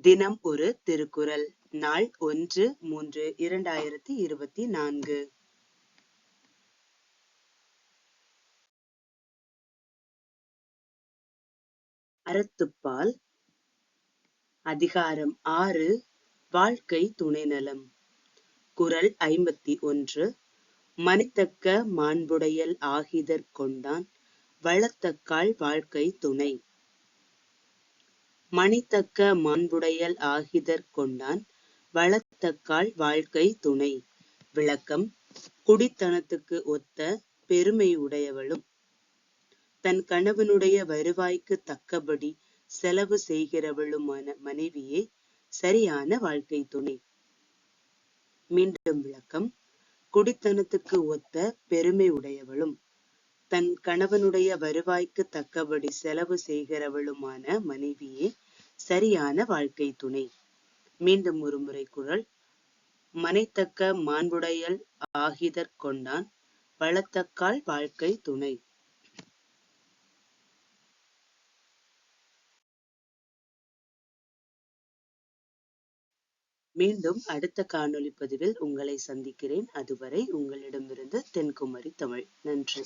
தினம் ஒரு திருக்குறள். நாள் ஒன்று மூன்று இரண்டாயிரத்தி இருபத்தி நான்கு. அறத்துப்பால். அதிகாரம் ஆறு வாழ்க்கை துணைநலம். குறள் ஐம்பத்தி ஒன்று மனித்தக்க மாண்புடையல் ஆகிதற் கொண்டான் வளத்தக்கால் வாழ்க்கை துணை. மணித்தக்க மாண்புடையல் ஆகிதற் கொண்டான் வளத்தக்கால் வாழ்க்கை துணை. விளக்கம் குடித்தனத்துக்கு ஒத்த பெருமையுடையவளும் தன் கணவனுடைய வருவாய்க்கு தக்கபடி செலவு செய்கிறவளுமான மனைவியே சரியான வாழ்க்கை துணை. மீண்டும் விளக்கம் குடித்தனத்துக்கு ஒத்த பெருமை உடையவளும். தன் கணவனுடைய வருவாய்க்கு தக்கபடி செலவு செய்கிறவளுமான மனைவியே சரியான வாழ்க்கை துணை. மீண்டும் ஒரு முறை குரல். மனைத்தக்க மாண்புடையல் ஆகிதற் கொண்டான் வளத்தக்கால் வாழ்க்கை துணை. மீண்டும் அடுத்த காணொளி பதிவில் உங்களை சந்திக்கிறேன். அதுவரை உங்களிடமிருந்து தென்குமரி தமிழ். நன்றி.